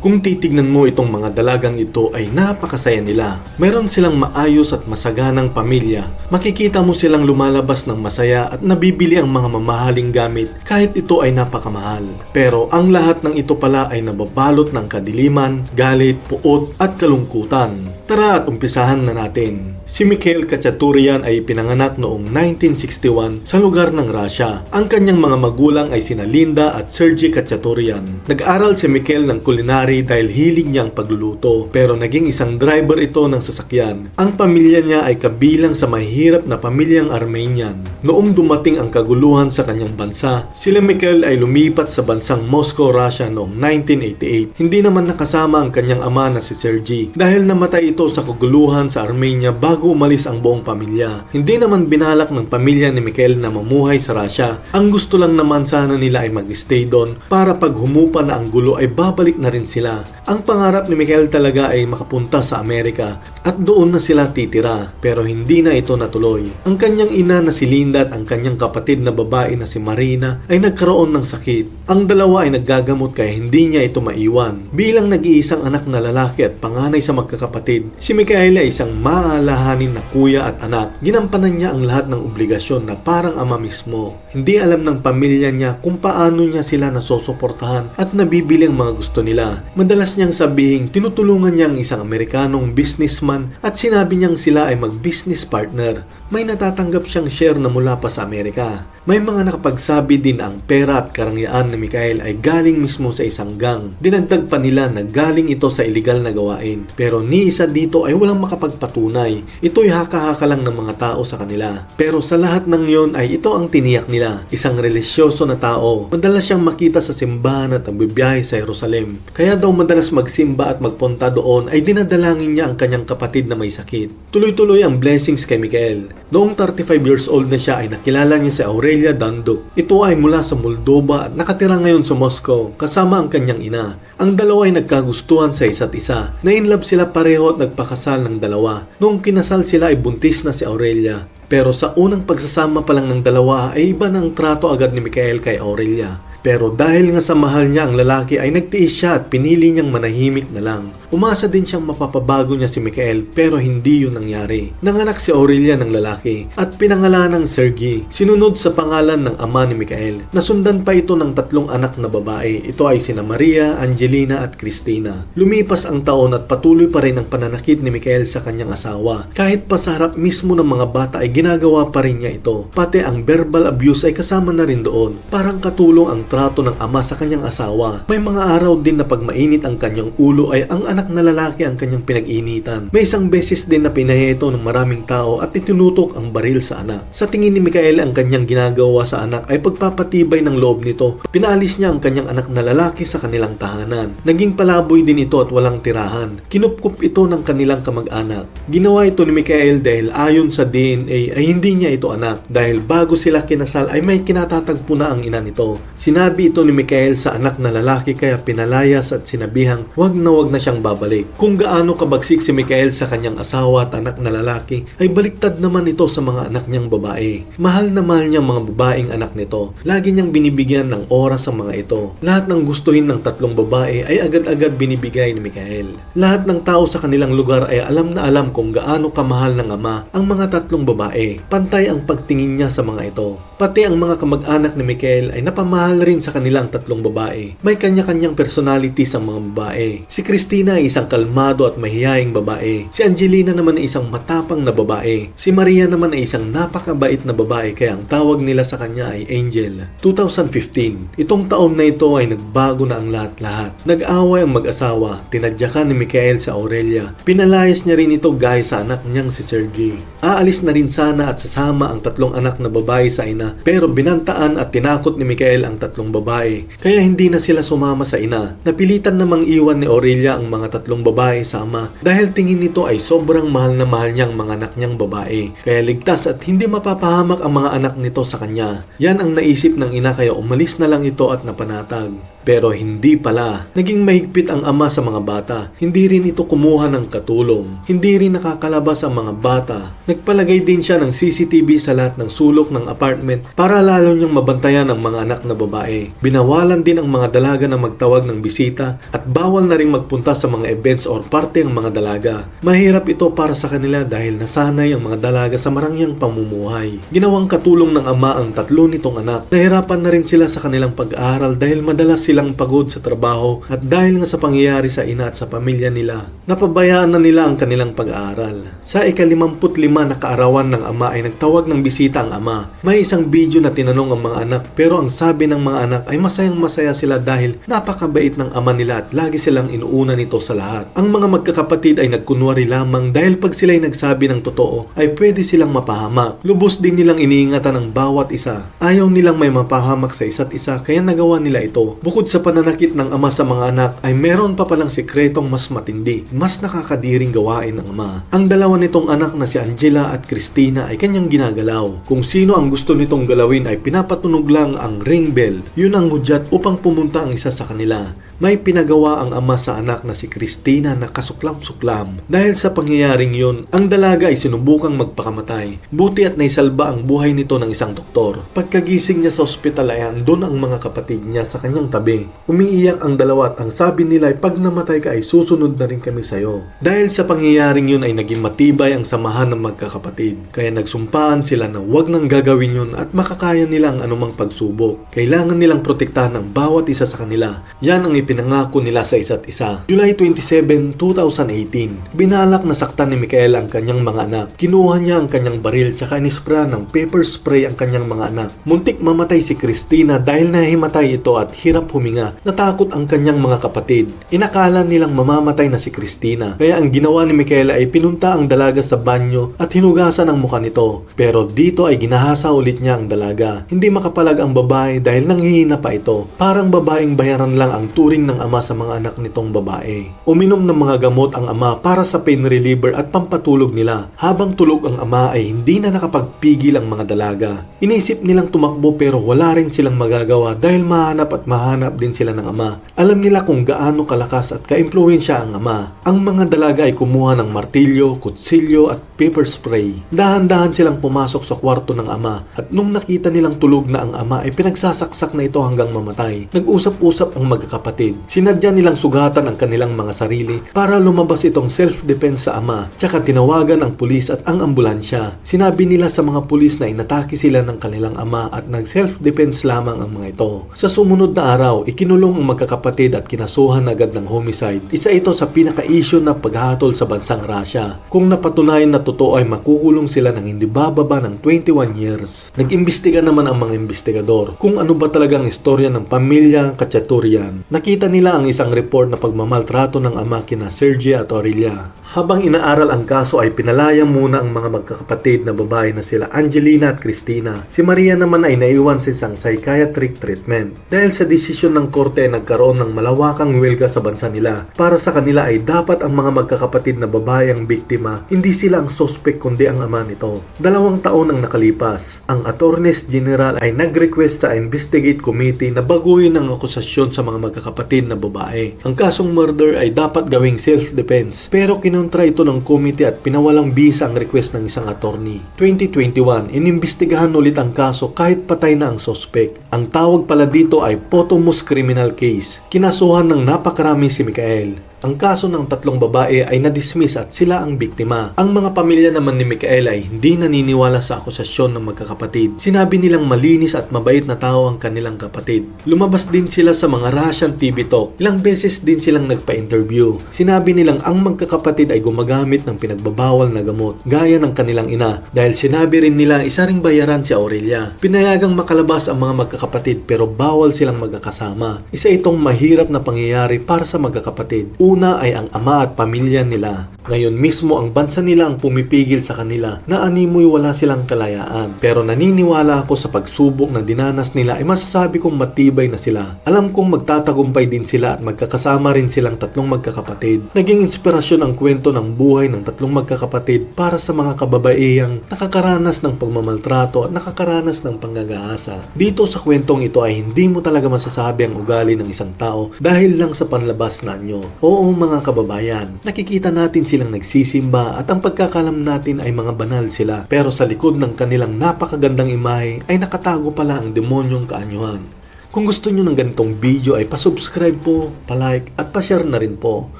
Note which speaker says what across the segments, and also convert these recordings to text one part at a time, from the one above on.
Speaker 1: Kung titignan mo itong mga dalagang ito ay napakasaya nila. Meron silang maayos at masaganang pamilya. Makikita mo silang lumalabas ng masaya at nabibili ang mga mamahaling gamit kahit ito ay napakamahal. Pero ang lahat ng ito pala ay nababalot ng kadiliman, galit, puot at kalungkutan. Tara at umpisahan na natin. Si Mikhail Kachaturian ay pinanganak noong 1961 sa lugar ng Russia. Ang kanyang mga magulang ay sina Linda at Sergey Kachaturian. Nag-aral si Mikhail ng culinary dahil hilig niya ang pagluluto pero naging isang driver ito ng sasakyan. Ang pamilya niya ay kabilang sa mahirap na pamilyang Armenian. Noong dumating ang kaguluhan sa kanyang bansa, sila Mikhail ay lumipat sa bansang Moscow, Russia noong 1988. Hindi naman nakasama ang kanyang ama na si Sergey dahil namatay ito sa kaguluhan sa Armenia bago umalis ang buong pamilya. Hindi naman binalak ng pamilya ni Mikhail na mamuhay sa Russia. Ang gusto lang naman sana nila ay mag-stay doon para pag humupa na ang gulo ay babalik na rin sila. Ang pangarap ni Mikhail talaga ay makapunta sa Amerika at doon na sila titira pero hindi na ito natuloy. Ang kanyang ina na si Linda at ang kanyang kapatid na babae na si Marina ay nagkaroon ng sakit. Ang dalawa ay naggagamot kaya hindi niya ito maiwan. Bilang nag-iisang anak na lalaki at panganay sa magkakapatid, si Mikhail ay isang maalahanin na kuya at anak. Ginampanan niya ang lahat ng obligasyon na parang ama mismo. Hindi alam ng pamilya niya kung paano niya sila nasusuportahan at nabibili ang mga gusto nila. Madalas niyang sabihin tinutulungan niya ang isang Amerikanong businessman at sinabi niyang sila ay mag-business partner. May natatanggap siyang share na mula pa sa Amerika. May mga nakapagsabi din ang pera at karangyaan ni Mikhail ay galing mismo sa isang gang. Dinagdag pa nila na galing ito sa illegal na gawain. Pero ni isa dito ay walang makapagpatunay. Ito'y haka-haka lang ng mga tao sa kanila. Pero sa lahat ng yon ay ito ang tiniyak nila. Isang relisyoso na tao. Madalas siyang makita sa simbahan at nagbibiyahe sa Jerusalem. Kaya daw madalas magsimba at magpunta doon ay dinadalangin niya ang kanyang kapatid na may sakit. Tuloy-tuloy ang blessings kay Miguel. Noong 35 years old na siya ay nakilala niya si Aurelia Danduk. Ito ay mula sa Moldova at nakatira ngayon sa Moscow kasama ang kanyang ina. Ang dalawa ay nagkagustuhan sa isa't isa. Na-inlove sila pareho at nagpakasal ng dalawa. Noong kinasal sila ay buntis na si Aurelia. Pero sa unang pagsasama pa lang ng dalawa ay iba ng trato agad ni Michael kay Aurelia. Pero dahil nga sa mahal niya ang lalaki ay nagtiis siya at pinili niyang manahimik na lang. Umasa din siyang mapapabago niya si Mikael pero hindi yun nangyari. Nanganak si Aurelia ng lalaki at pinangalan ng Sergey. Sinunod sa pangalan ng ama ni Mikael. Nasundan pa ito ng tatlong anak na babae. Ito ay sina Maria, Angelina at Christina. Lumipas ang taon at patuloy pa rin ang pananakit ni Mikael sa kanyang asawa. Kahit pa sa harap mismo ng mga bata ay ginagawa pa rin niya ito. Pati ang verbal abuse ay kasama na rin doon. Parang katulong ang trato ng ama sa kanyang asawa. May mga araw din na pag mainit ang kanyang ulo ay ang anak na lalaki ang kanyang pinag-initan. May isang beses din na pinahe ito ng maraming tao at itinutok ang baril sa anak. Sa tingin ni Mikael ang kanyang ginagawa sa anak ay pagpapatibay ng loob nito. Pinaalis niya ang kanyang anak na lalaki sa kanilang tahanan. Naging palaboy din ito at walang tirahan. Kinupkup ito ng kanilang kamag-anak. Ginawa ito ni Mikael dahil ayon sa DNA ay hindi niya ito anak dahil bago sila kinasal ay may kinatatagpo na ang ina nito. Sinabi ito ni Mikael sa anak na lalaki kaya pinalayas at sinabihang wag na wag na siyang babalik. Kung gaano kabagsik si Mikael sa kanyang asawa at anak na lalaki ay baliktad naman ito sa mga anak niyang babae. Mahal na mahal niya mga babaeng anak nito. Lagi niyang binibigyan ng oras ang mga ito. Lahat ng gustuhin ng tatlong babae ay agad-agad binibigay ni Mikael. Lahat ng tao sa kanilang lugar ay alam na alam kung gaano kamahal ng ama ang mga tatlong babae. Pantay ang pagtingin niya sa mga ito. Pati ang mga kamag-anak ni Mikael ay napamahal rin sa kanilang tatlong babae. May kanya-kanyang personalities ang mga babae. Si Christina ay isang kalmado at mahihaing babae. Si Angelina naman ay isang matapang na babae. Si Maria naman ay isang napakabait na babae kaya ang tawag nila sa kanya ay Angel. 2015, itong taon na ito ay nagbago na ang lahat-lahat. Nag-away ang mag-asawa, tinadyakan ni Mikael sa Aurelia. Pinalayas niya rin ito gaya sa anak niyang si Sergey. Aalis na rin sana at sasama ang tatlong anak na babae sa ina pero binantaan at tinakot ni Mikael ang tatlong babae kaya hindi na sila sumama sa ina. Napilitan namang iwan ni Aurelia ang mga tatlong babae sa ama dahil tingin nito ay sobrang mahal na mahal niyang mga anak niyang babae kaya ligtas at hindi mapapahamak ang mga anak nito sa kanya. Yan ang naisip ng ina kaya umalis na lang ito at napanatag. Pero hindi pala. Naging mahigpit ang ama sa mga bata. Hindi rin ito kumuha ng katulong. Hindi rin nakakalabas ang mga bata. Nagpalagay din siya ng CCTV sa lahat ng sulok ng apartment para lalo niyang mabantayan ang mga anak na babae babae. Binawalan din ang mga dalaga na magtawag ng bisita at bawal na rin magpunta sa mga events or party ang mga dalaga. Mahirap ito para sa kanila dahil nasanay ang mga dalaga sa marangyang pamumuhay. Ginawang katulong ng ama ang tatlo nitong anak. Nahirapan na rin sila sa kanilang pag-aaral dahil madalas silang pagod sa trabaho at dahil nga sa pangyayari sa ina at sa pamilya nila, napabayaan na nila ang kanilang pag-aaral. Sa ikalimamput lima na kaarawan ng ama ay nagtawag ng bisita ang ama. May isang video na tinanong ang mga anak pero ang sabi ng mga anak ay masayang masaya sila dahil napakabait ng ama nila at lagi silang inuuna nito sa lahat. Ang mga magkakapatid ay nagkunwari lamang dahil pag sila'y nagsabi ng totoo ay pwede silang mapahamak. Lubos din nilang iniingatan ang bawat isa. Ayaw nilang may mapahamak sa isa't isa kaya nagawa nila ito. Bukod sa pananakit ng ama sa mga anak ay meron pa palang sikretong mas matindi, mas nakakadiring gawain ng ama. Ang dalawa nitong anak na si Angela at Christina ay kanyang ginagalaw. Kung sino ang gusto nitong galawin ay pinapatunog lang ang ring bell. Yun ang hudyat upang pumunta ang isa sa kanila. May pinagawa ang ama sa anak na si Christina na kasuklam-suklam. Dahil sa pangyayaring yun, ang dalaga ay sinubukang magpakamatay. Buti at naisalba ang buhay nito ng isang doktor. Pagkagising niya sa ospital ay andun ang mga kapatid niya sa kanyang tabi. Umiiyak ang dalawa at ang sabi nila ay pag namatay ka ay susunod na rin kami sa'yo. Dahil sa pangyayaring yun ay naging matibay ang samahan ng magkakapatid. Kaya nagsumpaan sila na huwag nang gagawin yun at makakaya nila ang anumang pagsubok. Kailangan nilang protektahan ng bawat isa sa kanila. Yan ang ipinangako nila sa isa't isa. July 27, 2018, binalak na saktan ni Michael ang kanyang mga anak. Kinuha niya ang kanyang baril tsaka inispra ng pepper spray ang kanyang mga anak. Muntik mamatay si Christina dahil nahimatay ito at hirap huminga. Natakot ang kanyang mga kapatid. Inakala nilang mamamatay na si Christina. Kaya ang ginawa ni Michaela ay pinunta ang dalaga sa banyo at hinugasan ang mukha nito. Pero dito ay ginahasa ulit niya ang dalaga. Hindi makapalag ang babae dahil nanghihina pa ito. Parang babaeng bayaran lang ang turing ng ama sa mga anak nitong babae. Uminom ng mga gamot ang ama para sa pain reliever at pampatulog nila. Habang tulog ang ama ay hindi na nakapagpigil ang mga dalaga. Inisip nilang tumakbo pero wala rin silang magagawa dahil mahanap at mahanap din sila ng ama. Alam nila kung gaano kalakas at kaimpluwensya ang ama. Ang mga dalaga ay kumuha ng martilyo, kutsilyo at pepper spray. Dahan-dahan silang pumasok sa kwarto ng ama at nung nakita nilang tulog na ang ama ay pinagsasaksak na ito hanggang mamatay. Nag-usap-usap ang magkakapatid. Sinadya nilang sugatan ang kanilang mga sarili para lumabas itong self-defense sa ama tsaka tinawagan ang pulis at ang ambulansya. Sinabi nila sa mga pulis na inatake sila ng kanilang ama at nag-self-defense lamang ang mga ito. Sa sumunod na araw, ikinulong ang magkakapatid at kinasuhan agad ng homicide. Isa ito sa pinaka-issue na paghatol sa bansang Russia. Kung napatunayan na totoo ay makukulong sila ng hindi bababa ng 21 years. Nag-imbestiga naman ang mga investigador kung ano ba talagang istorya ng pamilya Kachaturian. Nakita nila ang isang report na pagmamaltrato ng ama kina Sergey at Aurelia. Habang inaaral ang kaso ay pinalaya muna ang mga magkakapatid na babae na sila Angelina at Christina. Si Maria naman ay naiwan sa isang psychiatric treatment. Dahil sa desisyon ng korte ay nagkaroon ng malawakang welga sa bansa nila. Para sa kanila ay dapat ang mga magkakapatid na babae ang biktima, hindi sila ang sospek kundi ang ama nito. Dalawang taon ang nakalipas. Ang Attorneys General ay nag-request sa Investigate Committee na baguhin ang akusasyon sa mga magkakapatid na babae. Ang kasong murder ay dapat gawing self-defense pero kinontra ito ng committee at pinawalang bisa ang request ng isang attorney. 2021, inimbestigahan ulit ang kaso kahit patay na ang sospek. Ang tawag pala dito ay Potomus Criminal Case. Kinasuhan ng napakarami si Mikael. Ang kaso ng tatlong babae ay nadismiss at sila ang biktima. Ang mga pamilya naman ni Mikael ay hindi naniniwala sa akusasyon ng magkakapatid. Sinabi nilang malinis at mabait na tao ang kanilang kapatid. Lumabas din sila sa mga Russian TV talk. Ilang beses din silang nagpa-interview. Sinabi nilang ang magkakapatid ay gumagamit ng pinagbabawal na gamot, gaya ng kanilang ina. Dahil sinabi rin nila isa ring bayaran si Aurelia. Pinayagang makalabas ang mga magkakapatid pero bawal silang magkakasama. Isa itong mahirap na pangyayari para sa magkakapatid. Una ay ang ama at pamilya nila. Ngayon mismo ang bansa nila ang pumipigil sa kanila na animoy wala silang kalayaan. Pero naniniwala ako sa pagsubok na dinanas nila ay masasabi kong matibay na sila. Alam kong magtatagumpay din sila at magkakasama rin silang tatlong magkakapatid. Naging inspirasyon ang kwento ng buhay ng tatlong magkakapatid para sa mga kababaihang nakakaranas ng pagmamaltrato at nakakaranas ng panggagaasa. Dito sa kwentong ito ay hindi mo talaga masasabi ang ugali ng isang tao dahil lang sa panlabas na nyo. Oo mga kababayan, nakikita natin silang nagsisimba at ang pagkakalam natin ay mga banal sila. Pero sa likod ng kanilang napakagandang imahe ay nakatago pala ang demonyong kaanyuhan. Kung gusto nyo ng ganitong video ay pasubscribe po, palike at pa-share na rin po.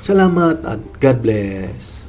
Speaker 1: Salamat at God bless.